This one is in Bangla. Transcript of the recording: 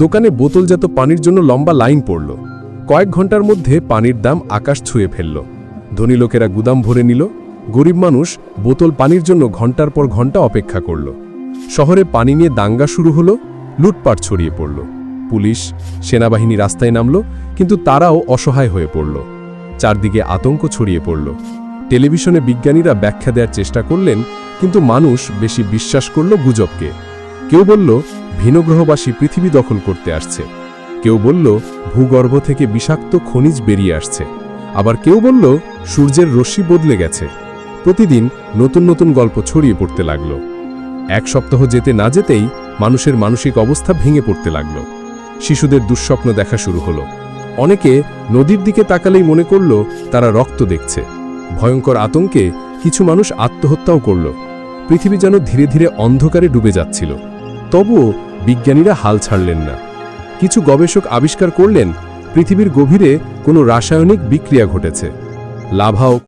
দোকানে বোতলজাত পানির জন্য লম্বা লাইন পড়ল। কয়েক ঘণ্টার মধ্যে পানির দাম আকাশ ছুঁয়ে ফেলল। ধনী লোকেরা গুদাম ভরে নিল। গরিব মানুষ বোতল পানির জন্য ঘণ্টার পর ঘণ্টা অপেক্ষা করল। শহরে পানি নিয়ে দাঙ্গা শুরু হলো, লুটপাট ছড়িয়ে পড়ল। পুলিশ, সেনাবাহিনী রাস্তায় নামল, কিন্তু তারাও অসহায় হয়ে পড়ল। চারদিকে আতঙ্ক ছড়িয়ে পড়ল। টেলিভিশনে বিজ্ঞানীরা ব্যাখ্যা দেওয়ার চেষ্টা করলেন, কিন্তু মানুষ বেশি বিশ্বাস করল গুজবকে। কেউ বলল ভিনগ্রহবাসী পৃথিবী দখল করতে আসছে। কেউ বলল, ভূগর্ভ থেকে বিষাক্ত খনিজ বেরিয়ে আসছে। আবার কেউ বলল, সূর্যের রশ্মি বদলে গেছে। প্রতিদিন নতুন নতুন গল্প ছড়িয়ে পড়তে লাগল। এক সপ্তাহ যেতে না যেতেই মানুষের মানসিক অবস্থা ভেঙে পড়তে লাগল। শিশুদের দুঃস্বপ্ন দেখা শুরু হলো। অনেকে নদীর দিকে তাকালেই মনে করল, তারা রক্ত দেখছে। ভয়ঙ্কর আতঙ্কে কিছু মানুষ আত্মহত্যাও করল। পৃথিবী যেন ধীরে ধীরে অন্ধকারে ডুবে যাচ্ছিল। তবুও বিজ্ঞানীরা হাল ছাড়লেন না। কিছু গবেষক আবিষ্কার করলেন, পৃথিবীর গভীরে কোনো রাসায়নিক বিক্রিয়া ঘটেছে। লাভা ও